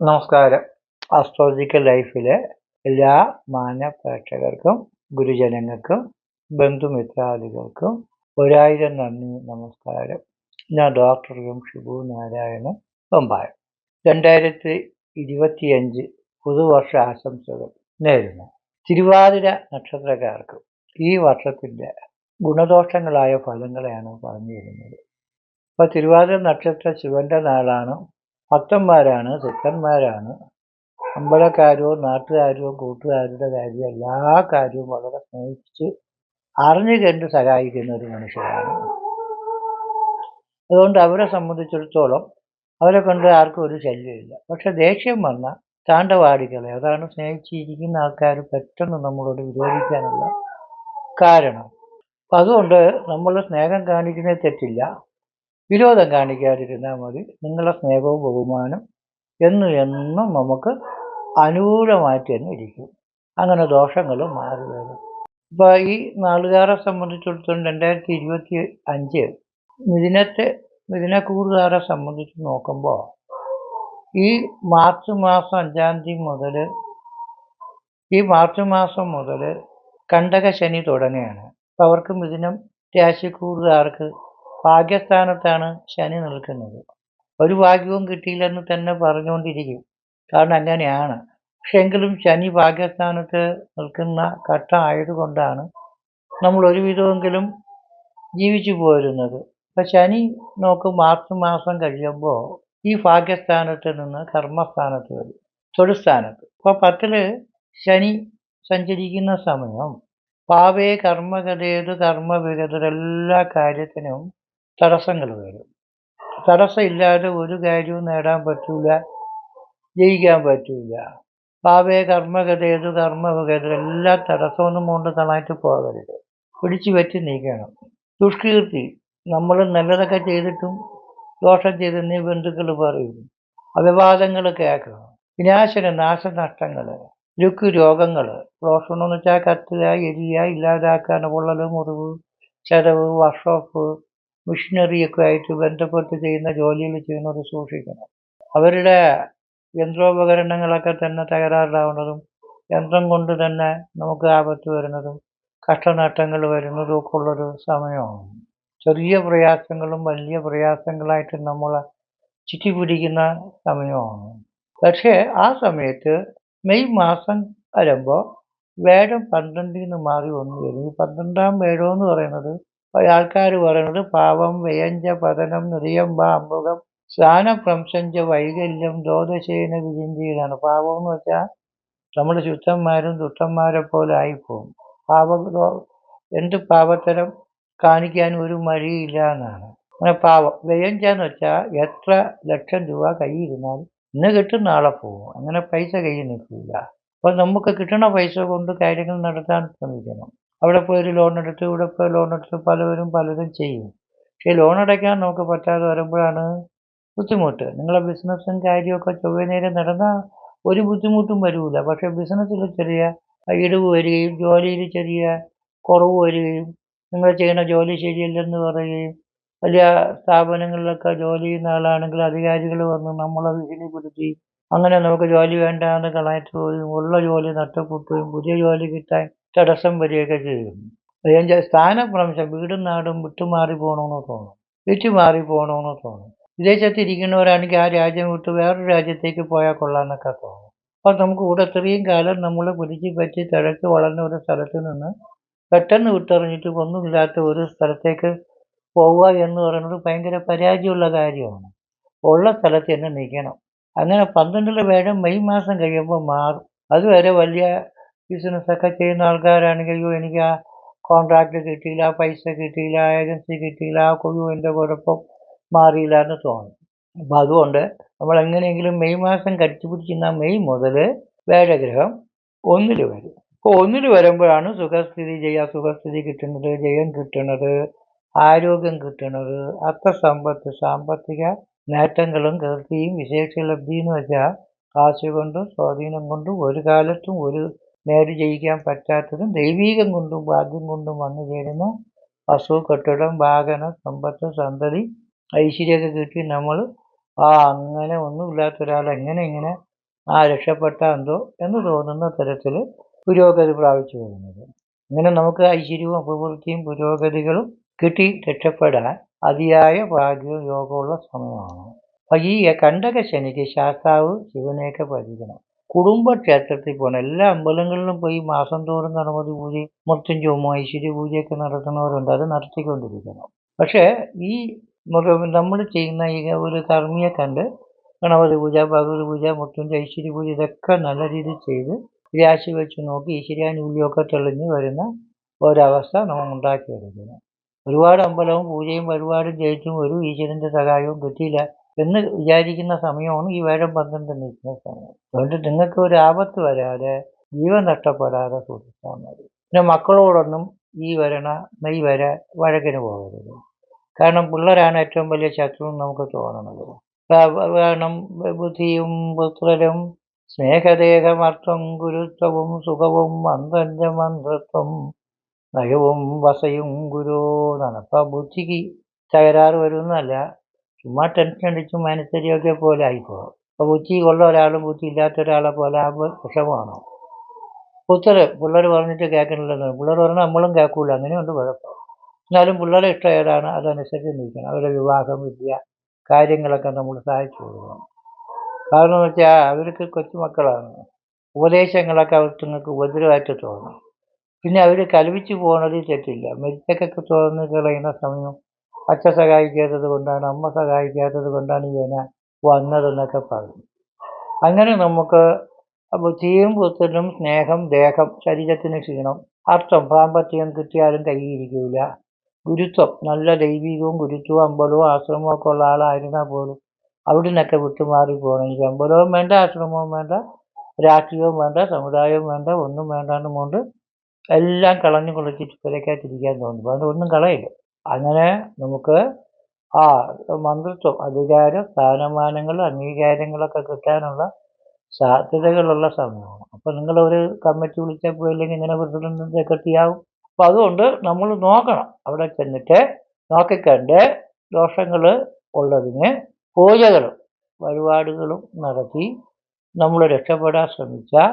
നമസ്കാരം. അസ്ട്രോളജിക്കൽ ലൈഫിലെ എല്ലാ മാന്യ പ്രേക്ഷകർക്കും ഗുരുജനങ്ങൾക്കും ബന്ധുമിത്രാദികൾക്കും ഒരായിരം നന്ദി നമസ്കാരം. ഞാൻ ഡോക്ടർ എം ഷിബു നാരായണൻ പമ്പായം രണ്ടായിരത്തി ഇരുപത്തിയഞ്ച് പുതുവർഷ ആശംസകൾ നേരുന്നു. തിരുവാതിര നക്ഷത്രക്കാർക്ക് ഈ വർഷത്തിന്റെ ഗുണദോഷങ്ങളായ ഫലങ്ങളെയാണ് പറഞ്ഞു തരുന്നത് അപ്പോൾ തിരുവാതിര നക്ഷത്ര ശിവന്റെ നാളാണ് ഭക്തന്മാരാണ് സിദ്ധന്മാരാണ്. അമ്പലക്കാരോ നാട്ടുകാരോ കൂട്ടുകാരുടെ കാര്യം എല്ലാ കാര്യവും വളരെ സ്നേഹിച്ച് അറിഞ്ഞു കണ്ട് സഹായിക്കുന്ന ഒരു മനുഷ്യരാണ്. അതുകൊണ്ട് അവരെ സംബന്ധിച്ചിടത്തോളം അവരെ കൊണ്ട് ആർക്കും ഒരു ശല്യമില്ല പക്ഷെ ദേഷ്യം വന്ന താണ്ടവാടികളെ അതാണ് സ്നേഹിച്ചിരിക്കുന്ന ആൾക്കാർ പെട്ടെന്ന് നമ്മളോട് വിരോധിക്കാനുള്ള കാരണം. അതുകൊണ്ട് നമ്മൾ സ്നേഹം കാണിക്കുന്നത് തെറ്റില്ല. വിരോധം കാണിക്കാതിരുന്നാൽ മതി. നിങ്ങളുടെ സ്നേഹവും ബഹുമാനം എന്നും എന്നും നമുക്ക് അനുകൂലമായിട്ട് തന്നെ ഇരിക്കും. അങ്ങനെ ദോഷങ്ങൾ മാറി വരും ഇപ്പോൾ ഈ നാളുകാരെ സംബന്ധിച്ചിടത്തോളം രണ്ടായിരത്തി ഇരുപത്തി അഞ്ച് മിഥുനത്തെ മിഥുനക്കൂറുകാരെ സംബന്ധിച്ച് നോക്കുമ്പോൾ ഈ മാർച്ച് മാസം അഞ്ചാം തീയതി മുതൽ ഈ മാർച്ച് മാസം മുതൽ കണ്ടക ശനി തുടങ്ങുകയാണ്. അപ്പോൾ അവർക്ക് മിഥുനം രാശിക്കൂറുകാർക്ക് ഭാഗ്യസ്ഥാനത്താണ് ശനി നിൽക്കുന്നത്. ഒരു ഭാഗ്യവും കിട്ടിയില്ലെന്ന് തന്നെ പറഞ്ഞുകൊണ്ടിരിക്കും. കാരണം അങ്ങനെയാണ്. പക്ഷെ എങ്കിലും ശനി ഭാഗ്യസ്ഥാനത്ത് നിൽക്കുന്ന ഘട്ടം ആയതുകൊണ്ടാണ് നമ്മൾ ഒരുവിധമെങ്കിലും ജീവിച്ചു പോരുന്നത്. ഇപ്പം ശനി നോക്ക് മാർച്ച് മാസം കഴിയുമ്പോൾ ഈ ഭാഗ്യസ്ഥാനത്ത് നിന്ന് കർമ്മസ്ഥാനത്ത് വരും. തൊഴിൽസ്ഥാനത്ത്. അപ്പോൾ പത്തിൽ ശനി സഞ്ചരിക്കുന്ന സമയം പാവേ കർമ്മഗതേത് കർമ്മവിഗതരെല്ലാ കാര്യത്തിനും തടസ്സങ്ങൾ വരും. തടസ്സമില്ലാതെ ഒരു കാര്യവും നേടാൻ പറ്റൂല ജയിക്കാൻ പറ്റൂല. പാവേ കർമ്മഗതേതു കർമ്മഗത എല്ലാ തടസ്സമൊന്നും കൊണ്ട് തളായിട്ട് പോകരുത്. പിടിച്ചു പറ്റി നീക്കണം ദുഷ്കീർത്തി നമ്മൾ നല്ലതൊക്കെ ചെയ്തിട്ടും ദോഷം ചെയ്തെന്നീ ബന്ധുക്കൾ പറയും. അവിവാദങ്ങൾ കേൾക്കണം. വിനാശന നാശനഷ്ടങ്ങൾ രുക്ക് രോഗങ്ങൾ ദോഷമെന്ന് വെച്ചാൽ കത്തുക എരിയ ഇല്ലാതാക്കാൻ പൊള്ളൽ മുറിവ് ചതവ് വർക്ക്ഷോപ്പ് മിഷനറിയൊക്കെ ആയിട്ട് ബന്ധപ്പെട്ട് ചെയ്യുന്ന ജോലികൾ ചെയ്യുന്നവർ സൂക്ഷിക്കണം. അവരുടെ യന്ത്രോപകരണങ്ങളൊക്കെ തന്നെ തകരാറിലാവുന്നതും യന്ത്രം കൊണ്ട് തന്നെ നമുക്ക് ആപത്ത് വരുന്നതും കഷ്ടനഷ്ടങ്ങൾ വരുന്നതും ഒക്കെ ഉള്ളൊരു സമയമാണ്. ചെറിയ പ്രയാസങ്ങളും വലിയ പ്രയാസങ്ങളായിട്ട് നമ്മൾ ചിറ്റി പിടിക്കുന്ന സമയമാണ്. പക്ഷേ ആ സമയത്ത് മെയ് മാസം വരുമ്പോൾ വേടം പന്ത്രണ്ടിൽ നിന്ന് മാറി ഒന്ന് വരും ഈ പന്ത്രണ്ടാം വേഴം എന്ന് പറയുന്നത് ആൾക്കാർ പറയുന്നത് പാവം വ്യയഞ്ച പതനം നിറിയമ്പ അമ്പുകം സ്ഥാനപ്രംശഞ്ച വൈകല്യം ദോദശേന വിചിന്തിയിലാണ് പാവം എന്ന് വെച്ചാൽ നമ്മൾ ശുദ്ധന്മാരും ദുഷ്ടന്മാരെ പോലെ ആയിപ്പോവും. പാപം എന്ത് പാവത്തരം കാണിക്കാൻ ഒരു മടിയില്ല എന്നാണ്. അങ്ങനെ പാവം വ്യയഞ്ച എന്ന് വെച്ചാൽ എത്ര ലക്ഷം രൂപ കൈയിരുന്നാൽ ഇന്ന് കിട്ടും നാളെ പോകും അങ്ങനെ പൈസ കയ്യിൽ നിൽക്കില്ല. അപ്പോൾ നമുക്ക് കിട്ടുന്ന പൈസ കൊണ്ട് കാര്യങ്ങൾ നടത്താൻ ശ്രമിക്കണം. അവിടെ പോയി ഒരു ലോൺ എടുത്ത് ഇവിടെ പോയി ലോൺ എടുത്ത് പലവരും പലതും ചെയ്യും. പക്ഷേ ലോൺ അടയ്ക്കാൻ നമുക്ക് പറ്റാതെ വരുമ്പോഴാണ് ബുദ്ധിമുട്ട്. നിങ്ങളെ ബിസിനസ്സും കാര്യമൊക്കെ ചൊവ്വേ നേരം നടന്നാൽ ഒരു ബുദ്ധിമുട്ടും വരില്ല പക്ഷേ ബിസിനസ്സിൽ ചെറിയ ഇടിവ് വരികയും ജോലിയിൽ ചെറിയ കുറവ് വരികയും നിങ്ങൾ ചെയ്യുന്ന ജോലി ശരിയല്ലെന്ന് പറയുകയും വലിയ സ്ഥാപനങ്ങളിലൊക്കെ ജോലി ചെയ്യുന്ന ആളാണെങ്കിൽ അധികാരികൾ വന്ന് നമ്മളെ ഭീഷണിപ്പെടുത്തി അങ്ങനെ നമുക്ക് ജോലി വേണ്ട എന്ന് കളയിട്ട് പോവുകയും ഉള്ള ജോലി നഷ്ടപ്പെടുകയും പുതിയ ജോലി കിട്ടാൻ തടസ്സം വരികയൊക്കെ ചെയ്യും അതിന്റെ സ്ഥാനഭ്രംശം വീടും നാടും വിട്ടുമാറി പോകണമെന്ന് തോന്നും വിറ്റു മാറി പോകണമെന്ന് തോന്നും വിദേശത്ത് ഇരിക്കുന്നവരാണെങ്കിൽ ആ രാജ്യം വിട്ട് വേറൊരു രാജ്യത്തേക്ക് പോയാൽ കൊള്ളാമെന്നൊക്കെ തോന്നും അപ്പോൾ നമുക്ക് ഇവിടെ ഇത്രയും കാലം നമ്മൾ പിടിച്ച് പറ്റി തിഴച്ച് വളർന്ന ഒരു സ്ഥലത്ത് നിന്ന് പെട്ടെന്ന് വിട്ടെറിഞ്ഞിട്ട് ഒന്നുമില്ലാത്ത ഒരു സ്ഥലത്തേക്ക് പോവുക എന്ന് പറയുന്നത് ഭയങ്കര പരാജയമുള്ള കാര്യമാണ്. ഉള്ള സ്ഥലത്ത് തന്നെ നിൽക്കണം അങ്ങനെ പന്ത്രണ്ടിലെ വേഴം മെയ് മാസം കഴിയുമ്പോൾ മാറും. അതുവരെ വലിയ ബിസിനസ്സൊക്കെ ചെയ്യുന്ന ആൾക്കാരാണെങ്കിൽ അയ്യോ എനിക്ക് ആ കോൺട്രാക്ട് കിട്ടിയില്ല പൈസ കിട്ടിയില്ല ഏജൻസി കിട്ടിയില്ല ആ എന്റെ കുഴപ്പം മാറിയില്ല എന്ന് തോന്നും. അപ്പം അതുകൊണ്ട് നമ്മൾ എങ്ങനെയെങ്കിലും മെയ് മാസം കടിച്ചു പിടിക്കുന്ന മെയ് മുതൽ വേഴഗ്രഹം ഒന്നിൽ വരും. അപ്പോൾ ഒന്നിൽ വരുമ്പോഴാണ് സുഖസ്ഥിതി ചെയ്യുക സുഖസ്ഥിതി കിട്ടുന്നത് ജയം കിട്ടുന്നത് ആരോഗ്യം കിട്ടുന്നത് അർത്ഥസമ്പത്ത് സാമ്പത്തിക നേട്ടങ്ങളും കീർത്തിയും വിശേഷലബ്ധി എന്ന് വെച്ചാൽ കാശ് കൊണ്ടും സ്വാധീനം കൊണ്ടും ഒരു കാലത്തും ഒരു നേടി ജയിക്കാൻ പറ്റാത്തതും ദൈവീകം കൊണ്ടും ഭാഗ്യം കൊണ്ടും വന്നു ചേരുന്ന വസ്തു കെട്ടിടം വാഹനം സമ്പത്ത് സന്തതി ഐശ്വര്യമൊക്കെ കിട്ടി നമ്മൾ ആ അങ്ങനെ ഒന്നുമില്ലാത്ത ഒരാൾ എങ്ങനെ ഇങ്ങനെ ആ രക്ഷപ്പെട്ട എന്തോ എന്ന് തോന്നുന്ന തരത്തിൽ പുരോഗതി പ്രാപിച്ചു വരുന്നത് ഇങ്ങനെ നമുക്ക് ഐശ്വര്യവും അഭിവൃദ്ധിയും പുരോഗതികളും കിട്ടി രക്ഷപ്പെടാൻ അതിയായ ഭാഗ്യവും യോഗമുള്ള സമയമാണ്. അപ്പൊ ഈ കണ്ടക ശനിക്ക് ശാസ്താവ് ശിവനെയൊക്കെ ഭജിക്കണം. കുടുംബക്ഷേത്രത്തിൽ പോകണം എല്ലാ അമ്പലങ്ങളിലും പോയി മാസം തോറും ഗണപതി പൂജ മൃത്യുഞ്ജോമോ ഐശ്വര്യ പൂജയൊക്കെ നടത്തുന്നവരുണ്ട് അത് നടത്തിക്കൊണ്ടിരിക്കണം. പക്ഷേ ഈ നമ്മൾ ചെയ്യുന്ന ഈ ഒരു കർമ്മിയെ കണ്ട് ഗണപതി പൂജ ഭഗവതി പൂജ മൃത്യുഞ്ജയ ഐശ്വര്യ പൂജ ഇതൊക്കെ നല്ല രീതിയിൽ ചെയ്ത് രാശി വെച്ച് നോക്കി ഈശ്വര്യാനുകൂല്യമൊക്കെ തെളിഞ്ഞ് വരുന്ന ഒരവസ്ഥ നമ്മൾ ഉണ്ടാക്കിയെടുക്കണം ഒരുപാട് അമ്പലവും പൂജയും ഒരുപാടും ജയിച്ചും ഒരു ഈശ്വരന്റെ സഹായവും കിട്ടിയില്ല. എന്ന് വിചാരിക്കുന്ന സമയമാണ് ഈ വേഴം പന്ത്രണ്ട് നിൽക്കുന്ന സമയം. അതുകൊണ്ട് നിങ്ങൾക്ക് ഒരു ആപത്ത് വരാതെ ജീവൻ നഷ്ടപ്പെടാതെ സൂക്ഷിച്ചാൽ മതി. പിന്നെ മക്കളോടൊന്നും ഈ വരണ മെയ് വരെ വഴക്കിന് പോകരുത്. കാരണം പിള്ളേരാണ് ഏറ്റവും വലിയ ശത്രു നമുക്ക് തോന്നണത്. കാരണം ബുദ്ധിയും പുത്രരും സ്നേഹദേഹമർത്ഥം ഗുരുത്വവും സുഖവും മന്ത്രമന്ത്രത്വം നയവും വസയും ഗുരു എന്നാണ് അപ്പം ബുദ്ധിക്ക് തകരാറ് വരുന്നല്ല ചുമ്മാ ടെൻഷൻ അടിച്ചും മനസ്സരിയൊക്കെ പോലെ ആയിപ്പോകും അപ്പോൾ ബുദ്ധി ഉള്ള ഒരാളും ബുദ്ധി ഇല്ലാത്ത ഒരാളെ പോലെ ആകുമ്പോൾ വിഷമമാണ്? പുത്തര് പിള്ളേർ പറഞ്ഞിട്ട് കേൾക്കണില്ലെന്ന് പിള്ളേർ പറഞ്ഞാൽ നമ്മളും കേൾക്കൂല. അങ്ങനെയുണ്ട് കുഴപ്പം. എന്നാലും പിള്ളേരെ ഇഷ്ടം ഏതാണ് അതനുസരിച്ച് നിൽക്കണം. അവരുടെ വിവാഹം വിദ്യ കാര്യങ്ങളൊക്കെ നമ്മൾ സഹായിച്ചു കൊടുക്കണം. കാരണം എന്ന് വെച്ചാൽ അവർക്ക് കൊച്ചുമക്കളാണ്. ഉപദേശങ്ങളൊക്കെ അവർക്ക് ഉപദ്രവമായിട്ട് തോന്നും. പിന്നെ അവർ കൽപ്പിച്ചു പോകുന്നതിൽ തെറ്റില്ല. മെരിച്ചക്കൊക്കെ തോന്നി കളയുന്ന സമയം അച്ഛ സഹായിക്കാത്തത് കൊണ്ടാണ് അമ്മ സഹായിക്കാത്തത് കൊണ്ടാണ് ഇവന വന്നതെന്നൊക്കെ പറഞ്ഞു. അങ്ങനെ നമുക്ക് ബുദ്ധിയും പുത്തനും സ്നേഹം ദേഹം ശരീരത്തിന് ക്ഷീണം അർത്ഥം പാമ്പത്യം കിട്ടിയാലും കൈയിരിക്കില്ല ഗുരുത്വം നല്ല ദൈവികവും ഗുരുത്വവും അമ്പലവും ആശ്രമവും ഒക്കെ ഉള്ള ആളായിരുന്നാൽ പോലും അവിടെ നിന്നൊക്കെ വിട്ടുമാറി പോകണം. എനിക്ക് അമ്പലവും വേണ്ട ആശ്രമവും വേണ്ട രാഷ്ട്രീയവും വേണ്ട സമുദായവും വേണ്ട ഒന്നും വേണ്ടാന്നും കൊണ്ട് എല്ലാം കളഞ്ഞു കുളിച്ചിട്ട് പുരക്കാത്തിരിക്കാൻ തോന്നുന്നു. അതുകൊണ്ട് ഒന്നും കളയില്ല. അങ്ങനെ നമുക്ക് ആ മന്ത്രിത്വം അധികാര സ്ഥാനമാനങ്ങൾ അംഗീകാരങ്ങളൊക്കെ കിട്ടാനുള്ള സാധ്യതകളുള്ള സമയമാണ്. അപ്പോൾ ഒരു കമ്മിറ്റി വിളിച്ചാൽ പോയില്ലെങ്കിൽ ഇങ്ങനെ പ്രസിഡന്റ് സെക്രട്ടറി ആവും. അപ്പോൾ അതുകൊണ്ട് നമ്മൾ നോക്കണം. അവിടെ ചെന്നിട്ട് നോക്കിക്കണ്ട് ദോഷങ്ങൾ ഉള്ളതിന് പൂജകളും വഴിപാടുകളും നടത്തി നമ്മൾ രക്ഷപ്പെടാൻ ശ്രമിച്ചാൽ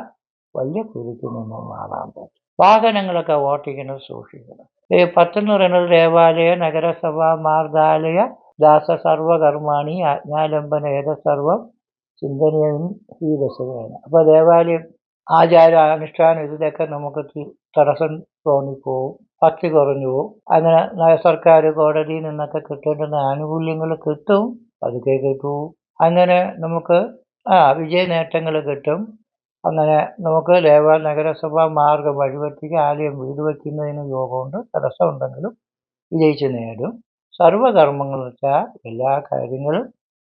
വലിയ കുരുക്കിൽ നിന്നും മാറാൻ പറ്റും. വാഹനങ്ങളൊക്കെ ഓട്ടിക്കുന്നത് സൂക്ഷിക്കണം. ഈ പത്തെന്ന് പറയുന്നത് ദേവാലയ നഗരസഭ മാർദാലയ ദാസ സർവകർമാണി ആജ്ഞാലംബന ഏതസർവം ചിന്തനയും ഈ ദശകമാണ് അപ്പോൾ ദേവാലയം ആചാര അനുഷ്ഠാനം ഇതിലൊക്കെ നമുക്ക് തടസ്സം തോന്നിപ്പോവും ഭക്തി കുറഞ്ഞു പോവും. അങ്ങനെ സർക്കാർ കോടതിയിൽ നിന്നൊക്കെ കിട്ടേണ്ടുന്ന ആനുകൂല്യങ്ങൾ കിട്ടും പതുക്കെ കിട്ടും. അങ്ങനെ നമുക്ക് ആ വിജയ നേട്ടങ്ങൾ കിട്ടും. അങ്ങനെ നമുക്ക് ദേവ നഗരസഭാ മാർഗം വഴിവെട്ടിക്ക് ആലയം വീട് വയ്ക്കുന്നതിന് യോഗമുണ്ട്. തടസ്സമുണ്ടെങ്കിലും വിജയിച്ച് നേടും. സർവകർമ്മങ്ങൾ വെച്ചാൽ എല്ലാ കാര്യങ്ങളും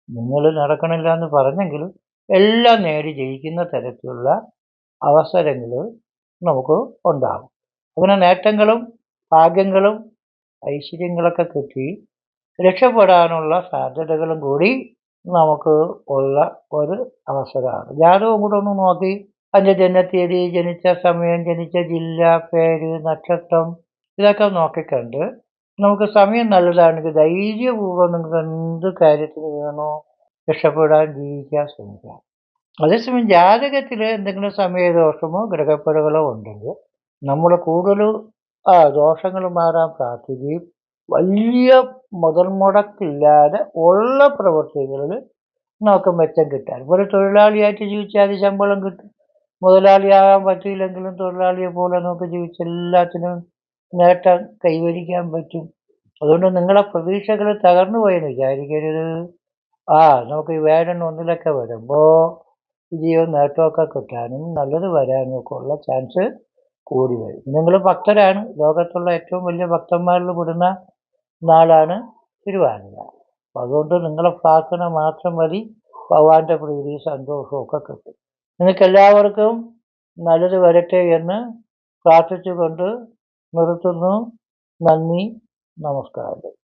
നിങ്ങൾ നടക്കണില്ല എന്ന് പറഞ്ഞെങ്കിലും എല്ലാം നേടി ജയിക്കുന്ന തരത്തിലുള്ള അവസരങ്ങൾ നമുക്ക് ഉണ്ടാകും അങ്ങനെ നേട്ടങ്ങളും ഭാഗ്യങ്ങളും ഐശ്വര്യങ്ങളൊക്കെ കിട്ടി രക്ഷപ്പെടാനുള്ള സാധ്യതകളും കൂടി നമുക്ക് ഉള്ള ഒരു അവസരമാണ്. ജാതകം കൂടെ ഒന്ന് നോക്കി. അതിന്റെ ജനത്തീയതി ജനിച്ച സമയം ജനിച്ച ജില്ല പേര് നക്ഷത്രം ഇതൊക്കെ നോക്കിക്കണ്ട്. നമുക്ക് സമയം നല്ലതാണെങ്കിൽ ധൈര്യപൂർവം നിങ്ങൾക്ക് എന്ത് കാര്യത്തിന് വേണോ രക്ഷപ്പെടാൻ ജീവിക്കാൻ ശ്രമിക്കാം. അതേസമയം ജാതകത്തിൽ എന്തെങ്കിലും സമയദോഷമോ ഗ്രഹപ്പുരകളോ ഉണ്ടെങ്കിൽ നമ്മൾ കൂടുതൽ ആ ദോഷങ്ങൾ മാറാൻ പ്രാർത്ഥിക്കുകയും വലിയ മുതൽ മുടക്കില്ലാതെ ഉള്ള പ്രവൃത്തികളിൽ നമുക്ക് മെച്ചം കിട്ടാൻ. ഒരു തൊഴിലാളിയായിട്ട് ജീവിച്ചാൽ ശമ്പളം കിട്ടും. മുതലാളിയാകാൻ പറ്റിയില്ലെങ്കിലും തൊഴിലാളിയെ പോലെ നമുക്ക് ജീവിച്ച് എല്ലാത്തിനും നേട്ടം കൈവരിക്കാൻ പറ്റും. അതുകൊണ്ട് നിങ്ങളെ പ്രതീക്ഷകൾ തകർന്നു പോയെന്ന് വിചാരിക്കരുത്. ആ നമുക്ക് ഈ വേടൻ ഒന്നിലൊക്കെ വരുമ്പോൾ വിജയവും നേട്ടമൊക്കെ കിട്ടാനും നല്ലത് വരാനും ഒക്കെ ഉള്ള ചാൻസ് കൂടി വരും. നിങ്ങൾ ഭക്തരാണ്. ലോകത്തുള്ള ഏറ്റവും വലിയ ഭക്തന്മാരിൽ പെടുന്ന നാളാണ് തിരുവാതിര. അപ്പം അതുകൊണ്ട് നിങ്ങളെ പ്രാർത്ഥന മാത്രം മതി. ഭഗവാന്റെ പ്രീതി സന്തോഷവും ഒക്കെ കിട്ടും. നിങ്ങൾക്ക് എല്ലാവർക്കും നല്ലത് വരട്ടെ എന്ന് പ്രാർത്ഥിച്ചുകൊണ്ട് നിർത്തുന്നു. നന്ദി നമസ്കാരം.